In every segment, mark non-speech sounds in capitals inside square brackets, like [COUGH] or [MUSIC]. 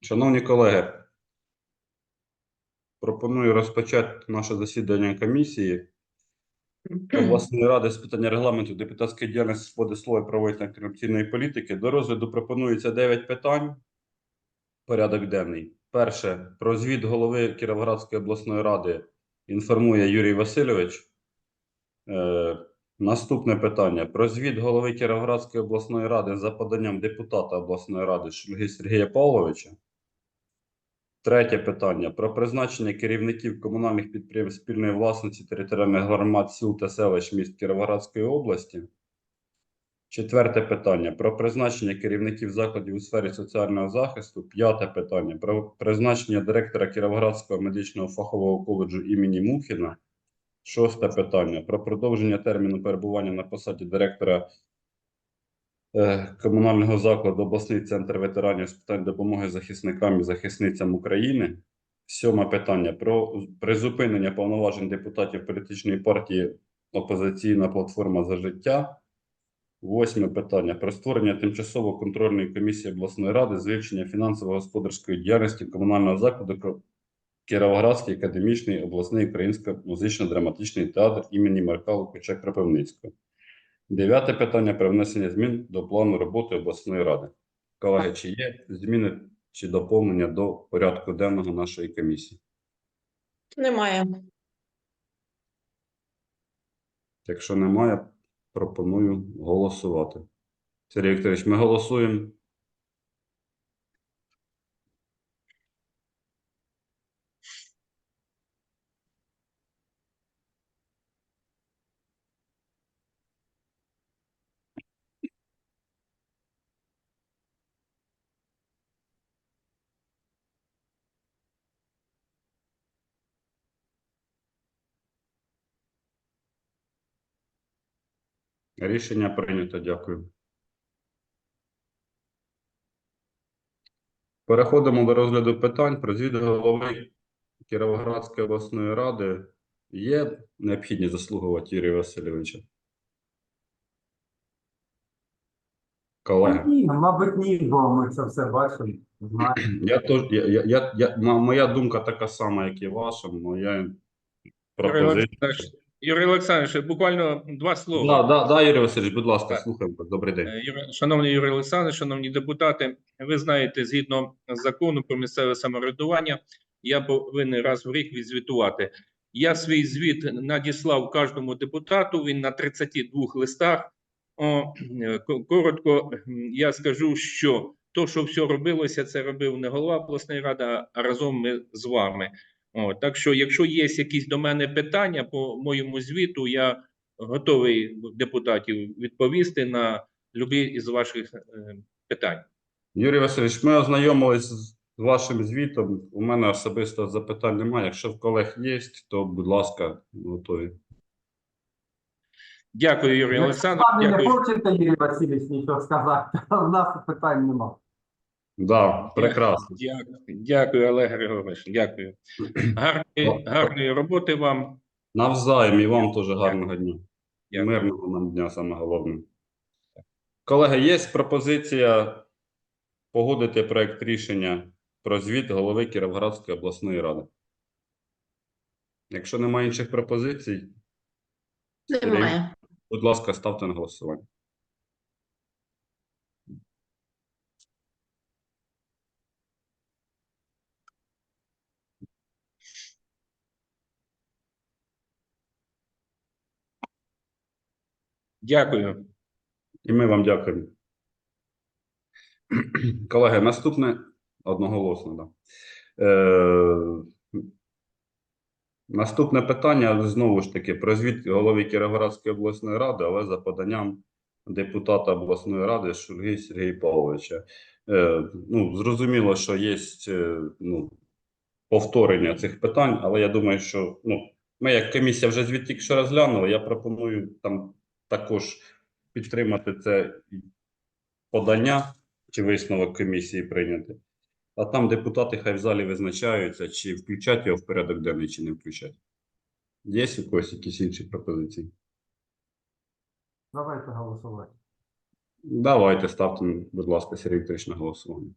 Шановні колеги, пропоную розпочати наше засідання комісії обласної ради з питання регламенту, депутатської діяльності, свободи слова і правової та антикорупційної політики. До розгляду пропонується 9 питань. Порядок денний. Перше про звіт голови Кіровоградської обласної ради інформує Юрій Васильович. Наступне питання про звіт голови Кіровоградської обласної ради за поданням депутата обласної ради Шульги Сергія Павловича. Третє питання про призначення керівників комунальних підприємств спільної власності територіальних громад сіл та селищ міст Кіровоградської області. Четверте питання про призначення керівників закладів у сфері соціального захисту. П'яте питання про призначення директора Кіровоградського медичного фахового коледжу імені Мухіна. Шосте питання про продовження терміну перебування на посаді директора е, комунального закладу обласний центр ветеранів з питань допомоги захисникам і захисницям України. Сьоме питання про призупинення повноважень депутатів політичної партії Опозиційна платформа за життя. Восьме питання про створення тимчасово контрольної комісії обласної ради з вивчення фінансово-господарської діяльності комунального закладу Кіровоградський академічний обласний українсько-музично-драматичний театр імені Марка Лукача Кропивницького. Дев'яте питання про внесення змін до плану роботи обласної ради. Колеги, чи є зміни чи доповнення до порядку денного нашої комісії? Немає. Якщо немає, пропоную голосувати. Сергій Вікторович, ми голосуємо. Рішення прийнято. Дякую. Переходимо до розгляду питань про голови Кіровоградської обласної ради. Є необхідність заслуговувати Юрія Васильовича? Колеги. Ні, мабуть, ні, бо ми це все бачимо. знаємо. [CLEARS THROAT] Я теж, я, я, я, я, м- моя думка така сама, як і ваша. Моя Юрій пропозиція. Юрій Олександрович, буквально два слова. да, да, Юрій Васильович, будь ласка, Так. слухаємо. Добрий день. Е, Шановний Юрій Олександрович, шановні депутати, ви знаєте, згідно закону про місцеве самоврядування, я повинен раз в рік відзвітувати. Я свій звіт надіслав кожному депутату. Він на 32 листах. О, е, коротко я скажу, що то, що все робилося, це робив не голова обласної ради, а разом ми з вами. О, так що, якщо є якісь до мене питання по моєму звіту, я готовий депутатів відповісти на любі із ваших е, питань. Юрій Васильович, ми ознайомились з вашим звітом. У мене особисто запитань немає. Якщо в колег є, то, будь ласка, готові. Дякую, Юрій Олександрович. самі не хочете, Юрій Васильович, нічого сказати, [LAUGHS] в нас питань немає. Да, прекрасно. Дякую, дякую, Олег Григорович. Дякую. [CLEARS THROAT] Гарної, гарної роботи вам. Навзаєм і вам теж гарного дня. Дякую. Мирного нам дня, саме головне. Колеги, є пропозиція погодити проект рішення про звіт голови Кіровоградської обласної ради. Якщо немає інших пропозицій, Немає. будь ласка, ставте на голосування. Дякую. І ми вам дякуємо. Колеги, наступне одноголосно. Да. Е, наступне питання знову ж таки про звіт голови Кіровоградської обласної ради, але за поданням депутата обласної ради Шульги Сергія Павловича. Е, ну, зрозуміло, що є е, ну, повторення цих питань, але я думаю, що ну, ми як комісія вже звіт тільки що розглянули. Я пропоную там також підтримати це подання чи висновок комісії прийняти. А там депутати хай в залі визначаються, чи включать його в порядок денний, чи не включать. Є у когось якісь інші пропозиції? Давайте голосувати. Давайте ставте, будь ласка, Сергій Вікторович на голосування.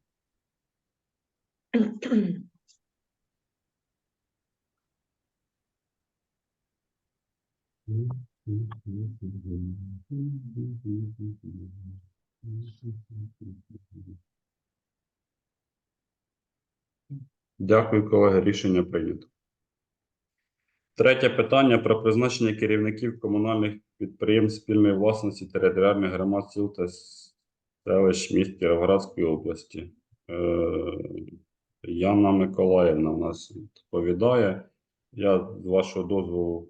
[CLEARS THROAT] Дякую, колеги. Рішення прийнято. Третє питання про призначення керівників комунальних підприємств спільної власності територіальних громад сіл та селищ міст Кіровоградської області. Е, Яна Миколаївна у нас відповідає. Я з вашого дозволу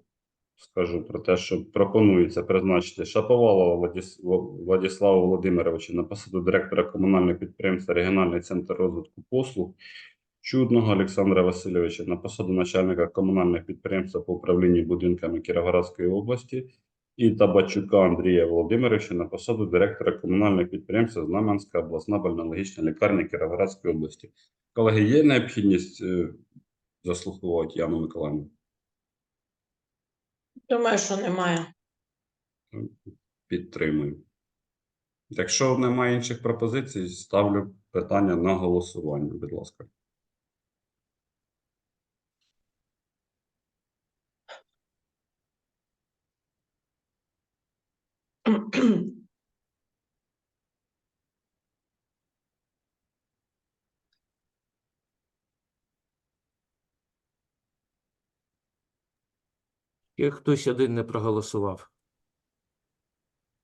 скажу про те, що пропонується призначити Шаповалова Владіс... Владислава Володимировича на посаду директора комунального підприємства Регіональний центр розвитку послуг. Чудного Олександра Васильовича на посаду начальника комунального підприємства по управлінню будинками Кіровоградської області і Табачука Андрія Володимировича на посаду директора комунального підприємства Знам'янська обласна больнологічна лікарня Кіровоградської області. Колеги, є необхідність е, заслуховувати Яну Миколаївну? Думаю, що немає. Підтримую. Якщо немає інших пропозицій, ставлю питання на голосування, будь ласка. [CLEARS THROAT] І хтось один не проголосував.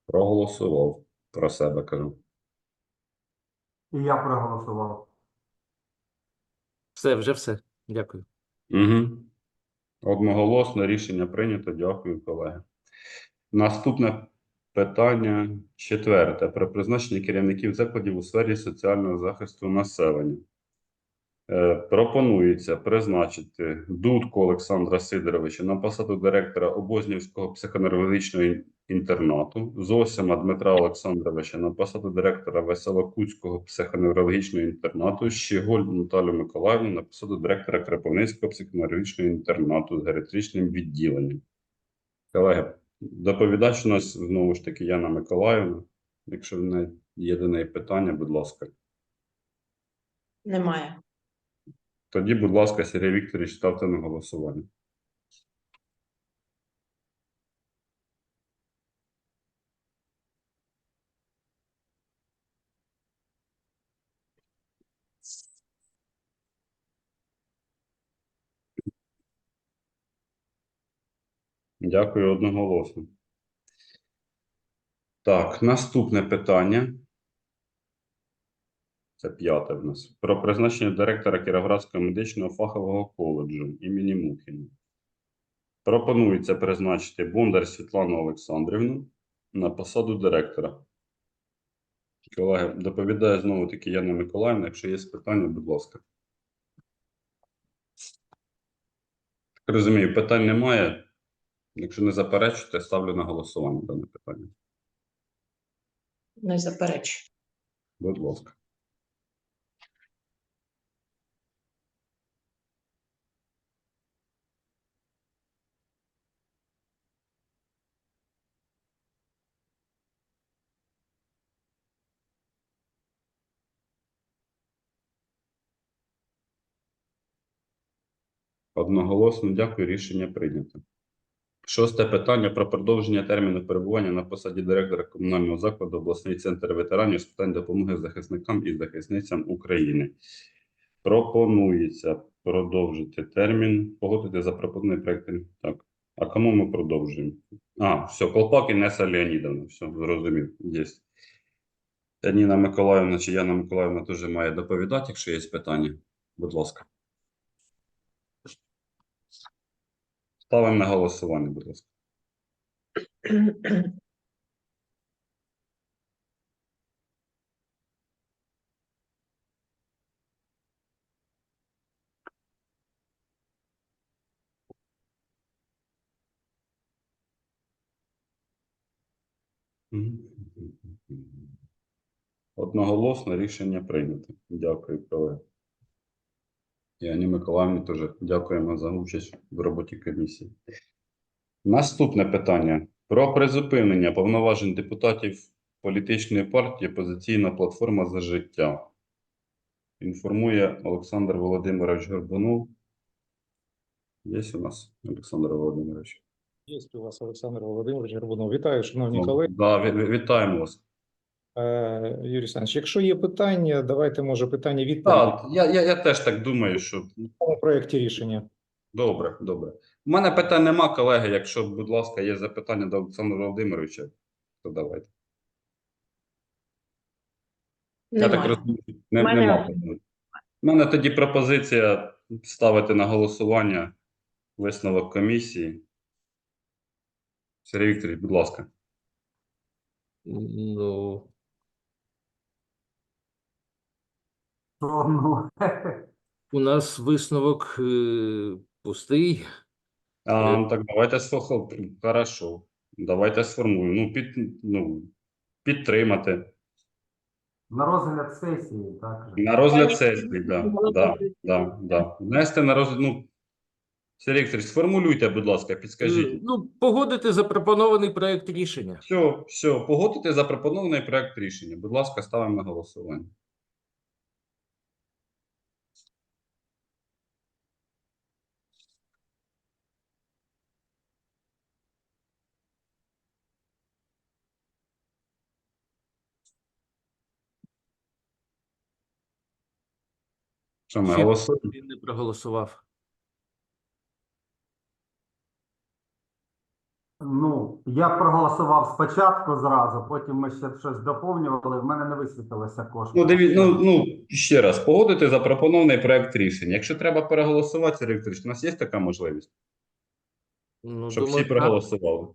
Проголосував про себе, кажу. І я проголосував. Все, вже все. Дякую. Угу. Одноголосно рішення прийнято. Дякую, колеги. Наступне питання четверте. Про призначення керівників закладів у сфері соціального захисту населення. Е, Пропонується призначити Дудку Олександра Сидоровича на посаду директора Обознівського психоневрологічного інтернату, Зосима Дмитра Олександровича на посаду директора Веселокутського психоневрологічного інтернату, Щеголь Наталю Миколаївну на посаду директора Кропивницького психоневрологічного інтернату з геріатричним відділенням. Колеги, доповідач у нас знову ж таки Яна Миколаївна. Якщо в неї є до неї питання, будь ласка. Немає. Тоді, будь ласка, Сергій Вікторович, ставте на голосування. Дякую одноголосно. Так, наступне питання. Це п'яте в нас. Про призначення директора Кіровоградського медичного фахового коледжу імені Мухіна. Пропонується призначити Бондар Світлану Олександрівну на посаду директора. Колеги, доповідає знову таки Яна Миколаївна. Якщо є питання, будь ласка. Так Розумію, питань немає. Якщо не заперечуєте, ставлю на голосування дане питання. Не заперечую. Будь ласка. Одноголосно дякую. Рішення прийнято. Шосте питання про продовження терміну перебування на посаді директора комунального закладу обласний центр ветеранів з питань допомоги захисникам і захисницям України. Пропонується продовжити термін, погодити запропонований проект. Так, а кому ми продовжуємо? А, все, Колпак Інеса Леонідовна. Все, зрозумів. Є. Ніна Миколаївна чи Яна Миколаївна теж має доповідати, якщо є питання. Будь ласка. Ставимо на голосування, будь ласка. Одноголосно рішення прийнято. Дякую, колеги. І Ані Миколаївні теж дякуємо за участь в роботі комісії. Наступне питання про призупинення повноважень депутатів політичної партії Опозиційна платформа за життя. Інформує Олександр Володимирович Горбунов. Є у нас Олександр Володимирович? Є у вас Олександр Володимирович Горбунов. Вітаю, шановні Ну, колеги. Да, ві- ві- вітаємо вас. Е, Юрій Олександрович, якщо є питання, давайте, може, питання відповіді Так, я, я, я теж так думаю, що цьому проєкті рішення. добре, добре. У мене питань нема, колеги. Якщо, будь ласка, є запитання до Олександра Володимировича, то давайте. Я так розумію, не, Мене- нема питань. У мене тоді пропозиція ставити на голосування висновок комісії. Сергій Вікторович, будь ласка. Ну, То, ну, у нас висновок е, пустий. А, Е. так давайте сфохо. Хорошо. Давайте сформуємо. Ну, під, ну, підтримати. на розгляд сесії, так? На розгляд сесії, да, да, да, да. Внести на розгляд, ну, Сергій Вікторович, сформулюйте, будь ласка, Е, підскажіть. Ну, погодити запропонований проект рішення. Все, все, погодити запропонований проект рішення. Будь ласка, ставимо на голосування. Що ми голосуємо? Він не проголосував. Ну, я проголосував спочатку зразу, потім ми ще щось доповнювали, в мене не висвітилося кошти. Ну, диві... ну, ну, ще раз, погодити запропонований проект рішення. Якщо треба переголосувати, Сергій Вікторович, у нас є така можливість, Ну, щоб думаю, всі так. проголосували.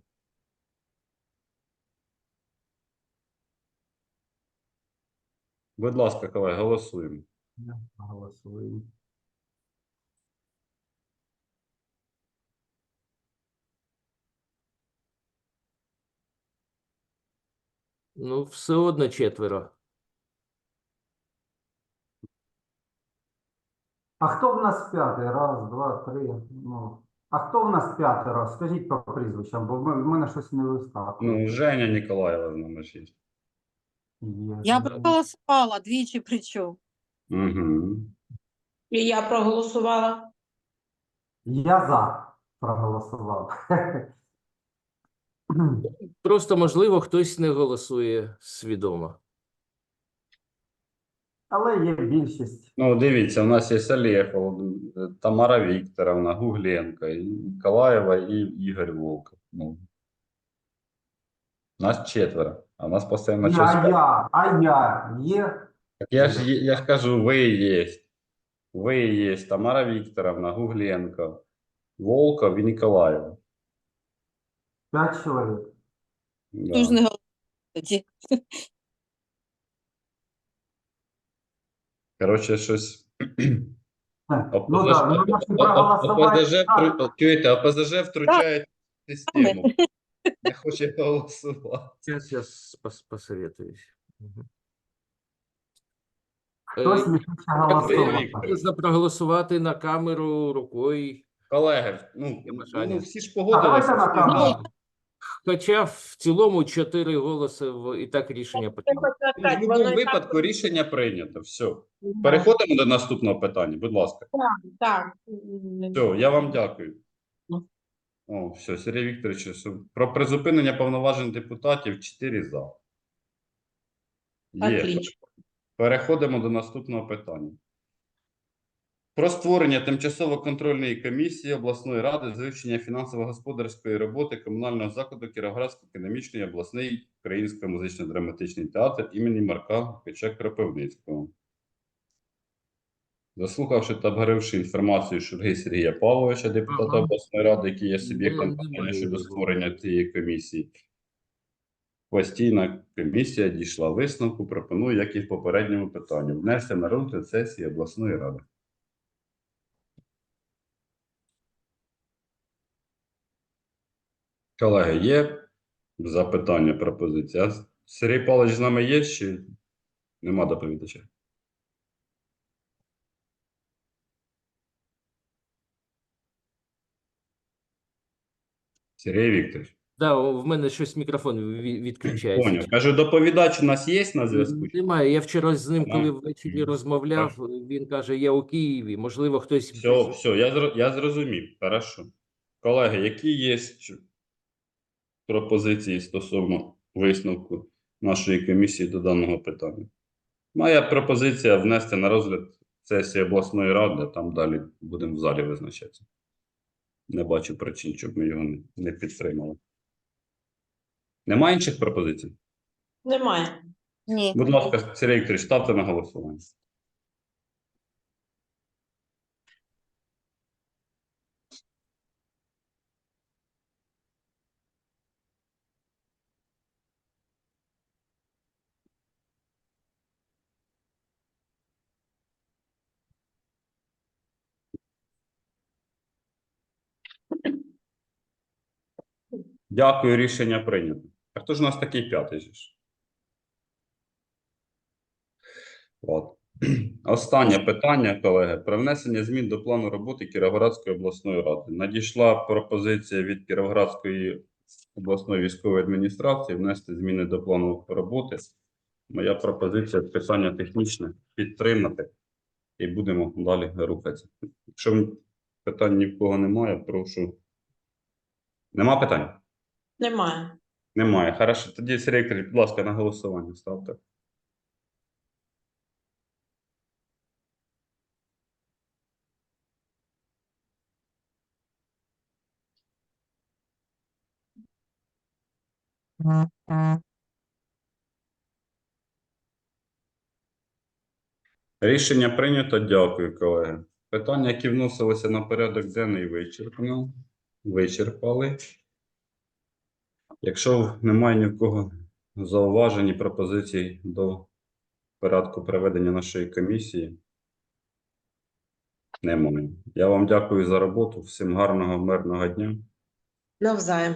Будь ласка, колеги, голосуємо. Голосуємо. Ну, все одно четверо. А хто в нас п'ятий? Раз, два, три. Ну. А хто в нас п'ятеро? Скажіть по прізвищам, бо в мене- в мене щось не вискакує. Ну, Женя Ніколаєва з нами ще є. Є. Я проголосувала двічі причому. Угу. І я проголосувала. Я за проголосував. [LAUGHS] Просто, можливо, хтось не голосує свідомо. Але є більшість. Ну, дивіться, у нас є Олег, Тамара Вікторовна, Гугленко, і Ніколаєва і Ігор Волков. Ну. Нас четверо, а у нас постійно І, щось. а я, а я є. Так Я ж, я ж кажу, ви є. Ви є Тамара Вікторовна, Гугленко, Волков і Ніколаєва. П'ять чоловік. Да. Хто не голосує тоді? Коротше, щось. Ну ну. ОПЗЖ, втру- чуєте, ОПЗЖ втручає в систему. Не хоче голосувати. Зараз я пос- посоветуюсь. Мгм. Хтось Е, не хоче Віктор. голосувати. Можна проголосувати на камеру рукою. Колеги, ну, ну всі ж погодилися. давайте на камеру. Хоча в цілому чотири голоси в- і так рішення прийнято. Ну, В будь-якому випадку рішення прийнято. Все. Переходимо до наступного питання, будь ласка. Так. Все, я вам дякую. Ну. О, все, Сергій Вікторович, все. про призупинення повноважень депутатів 4 за. Є. Отлично. Переходимо до наступного питання. Про створення тимчасово-контрольної комісії обласної ради з вивчення фінансово-господарської роботи комунального закладу Кіровоградський академічний обласний українсько музично-драматичний театр імені Марка Печа Кропивницького. Заслухавши та обговоривши інформацію Шурги Сергія Павловича, депутата Ага. обласної ради, який є суб'єктом щодо створення цієї комісії, постійна комісія дійшла висновку, пропоную, як і в попередньому питанні, внести на розгляд сесії обласної ради. Колеги, є запитання, пропозиції? А Сергій Павлович з нами є чи нема доповідача? Сергій Вікторович. Да, в мене щось мікрофон відключається. Поняв. Кажу, доповідач у нас є на зв'язку? Немає. Я вчора з ним, А, коли ввечері розмовляв, він каже, я у Києві. Можливо, хтось Все, все, я, я зрозумів. Хорошо. Колеги, які є пропозиції стосовно висновку нашої комісії до даного питання? Моя пропозиція внести на розгляд сесії обласної ради, там далі будемо в залі визначатися. Не бачу причин, щоб ми його не підтримали. Немає інших пропозицій? Немає. Ні. Будь ласка, Сергій Вікторович, ставте на голосування. Дякую, рішення прийнято. А хто ж у нас такий п'ятий? От. [CLEARS THROAT] Останнє питання, колеги, про внесення змін до плану роботи Кіровоградської обласної ради. Надійшла пропозиція від Кіровоградської обласної військової адміністрації внести зміни до плану роботи. Моя пропозиція питання технічне підтримати і будемо далі рухатися. Якщо питань ні в кого немає, прошу. Нема питань? Немає. Немає. Хорошо. Тоді, Сергій будь ласка, на голосування ставте. Рішення прийнято. Дякую, колеги. Питання, які вносилися на порядок денний, вичерпано. Вичерпали. Якщо немає ні в кого зауважень і пропозицій до порядку проведення нашої комісії, немає. Я вам дякую за роботу. Всім гарного, мирного дня. Навзаєм.